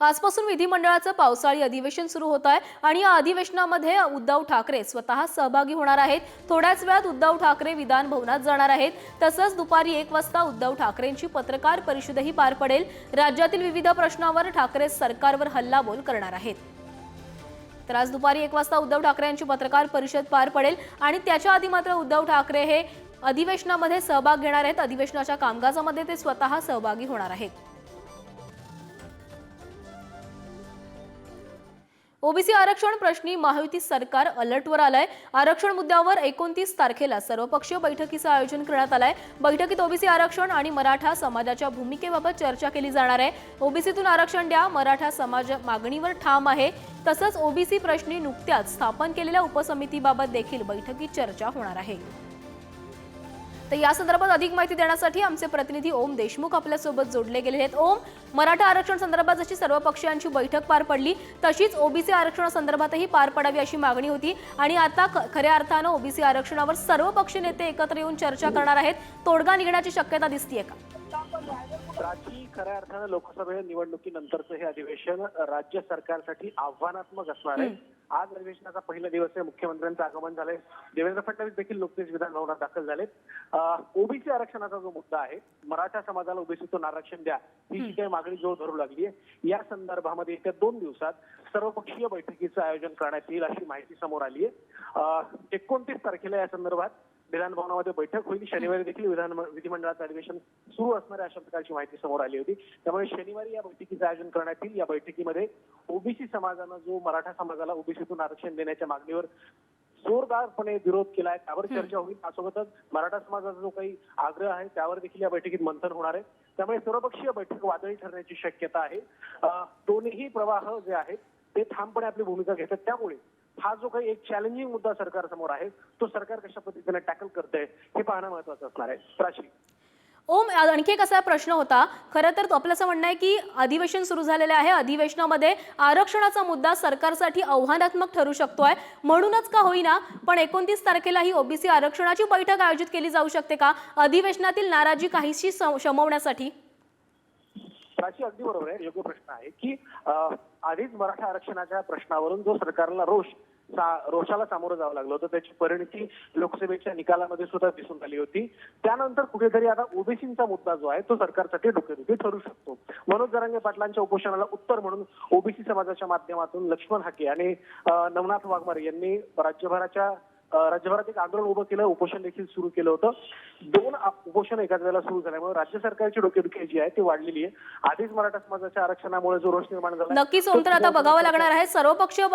आजपासून विधिमंडळाचं पावसाळी अधिवेशन सुरू होत आहे आणि या अधिवेशनामध्ये उद्धव ठाकरे स्वतः सहभागी होणार आहेत. थोड्याच वेळात उद्धव ठाकरे विधान भवनात जाणार आहेत. तसंच दुपारी एक वाजता उद्धव ठाकरेंची पत्रकार परिषदही पार पडेल. राज्यातील विविध प्रश्नावर ठाकरे सरकारवर हल्लाबोल करणार आहेत. तर आज दुपारी एक वाजता उद्धव ठाकरे यांची पत्रकार परिषद पार पडेल आणि त्याच्या आधी मात्र उद्धव ठाकरे हे अधिवेशनामध्ये सहभाग घेणार आहेत. अधिवेशनाच्या कामकाजामध्ये ते स्वतः सहभागी होणार आहेत. ओबीसी आरक्षण प्रश्नी महायुती सरकार अलर्टवर आलंय. आरक्षण मुद्द्यावर एकोणतीस तारखेला सर्वपक्षीय बैठकीचं आयोजन करण्यात आलंय. बैठकीत ओबीसी आरक्षण आणि मराठा समाजाच्या भूमिकेबाबत चर्चा केली जाणार आहे. ओबीसीतून आरक्षण द्या मराठा समाज मागणीवर ठाम आहे. तसंच ओबीसी प्रश्नी नुकत्याच स्थापन केलेल्या उपसमितीबाबत देखील बैठकीत चर्चा होणार आहे. तर या संदर्भात अधिक माहिती देण्यासाठी आमचे प्रतिनिधी ओम देशमुख आपल्यासोबत जोडले गेले आहेत. ओम मराठा आरक्षण संदर्भात जशी सर्व पक्षीयांची बैठक पार पडली तशीच ओबीसी आरक्षणासंदर्भातही पार पडावी अशी मागणी होती. आणि आता ख- खऱ्या अर्थानं ओबीसी आरक्षणावर सर्व पक्षी नेते एकत्र येऊन चर्चा करणार आहेत. तोडगा निघण्याची शक्यता दिसतीये का? प्राची खऱ्या अर्थानं लोकसभा निवडणुकीनंतरचं हे अधिवेशन राज्य सरकारसाठी आव्हानात्मक असणार आहे. आज अधिवेशनाचा पहिला दिवस आहे. मुख्यमंत्र्यांचं आगमन झालंय. देवेंद्र फडणवीस देखील नुकतेच विधान भवनात दाखल झालेत. ओबीसी आरक्षणाचा जो मुद्दा आहे मराठा समाजाला ओबीसीतून आरक्षण द्या ही जी काही मागणी जोर धरू लागली आहे या संदर्भामध्ये येत्या दोन दिवसात सर्वपक्षीय बैठकीचं आयोजन करण्यात येईल अशी माहिती समोर आली आहे. एकोणतीस तारखेला या संदर्भात विधान भवनामध्ये बैठक होईल. शनिवारी देखील विधान विधिमंडळाचं अधिवेशन सुरू असणार आहे अशा प्रकारची माहिती समोर आली होती. त्यामुळे शनिवारी या बैठकीचं आयोजन करण्यात येईल. या बैठकीमध्ये ओबीसी समाजानं जो मराठा समाजाला ओबीसीतून आरक्षण देण्याच्या मागणीवर जोरदारपणे विरोध केलाय. त्यावर चर्चा होईल. त्यासोबतच मराठा समाजाचा जो काही आग्रह आहे त्यावर देखील या बैठकीत मंथन होणार आहे. त्यामुळे सर्वपक्षीय बैठक वादळी ठरण्याची शक्यता आहे. दोन्ही प्रवाह जे आहेत ते ठामपणे आपली भूमिका घेतात. त्यामुळे हा जो काही एक चॅलेंजिंग मुद्दा सरकार समोर आहे तो सरकार कशा पद्धतीने टॅकल करते हे पाहणं महत्वाचं असणार आहे. प्राची. ओम आणखी एक असा प्रश्न होता. खरं तर आपलं असं म्हणणं आहे की अधिवेशन सुरू झालेलं आहे. अधिवेशनामध्ये आरक्षणाचा मुद्दा सरकारसाठी आव्हानात्मक ठरू शकतोय. म्हणूनच का होईना पण एकोणतीस तारखेला ही ओबीसी आरक्षणाची बैठक आयोजित केली जाऊ शकते का? अधिवेशनातील नाराजी काहीशी शमवण्यासाठी. प्राची अगदी बरोबर आहे. योग्य प्रश्न आहे की आधीच मराठा आरक्षणाच्या प्रश्नावरून जो सरकारला रोष सा- रोषाला सामोरं जावं लागलं होतं त्याची परिणती लोकसभेच्या निकालामध्ये सुद्धा दिसून आली होती. त्यानंतर कुठेतरी आता ओबीसीचा मुद्दा जो आहे तो सरकारसाठी डोकेदुखी ठरू शकतो. मनोज जरांगे पाटलांच्या उपोषणाला उत्तर म्हणून ओबीसी समाजाच्या माध्यमातून लक्ष्मण हाके आणि नवनाथ वाघमारे यांनी राज्यभराच्या राज्यभरात एक आंदोलन उभं केलं उपोषण देखील सुरू केलं होतं. दोन उपोषण एकाच वेळेला सुरू झाल्यामुळे राज्य सरकारची डोकेदुखी जी आहे ती वाढलेली आहे. आधीच मराठा समाजाच्या आरक्षणामुळे जो रोष निर्माण झाला नक्कीच ओम तर आता बघावं लागणार आहे. सर्वपक्षीय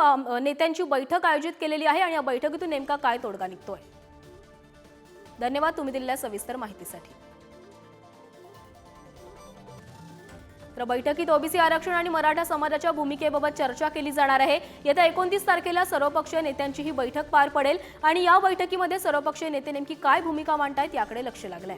नेत्यांची बैठक आयोजित केलेली आहे आणि या बैठकीतून नेमका काय तोडगा निघतोय? धन्यवाद तुम्ही दिलेल्या सविस्तर माहितीसाठी. तर बैठकीत ओबीसी आरक्षण आणि मराठा समाजाच्या भूमिकेबाबत चर्चा केली जाणार आहे. येत्या एकोणतीस तारखेला सर्वपक्षीय नेत्यांची ही बैठक पार पडेल आणि या बैठकीमध्ये सर्वपक्षीय नेते नेमकी काय भूमिका मांडतायत याकडे लक्ष लागलंय.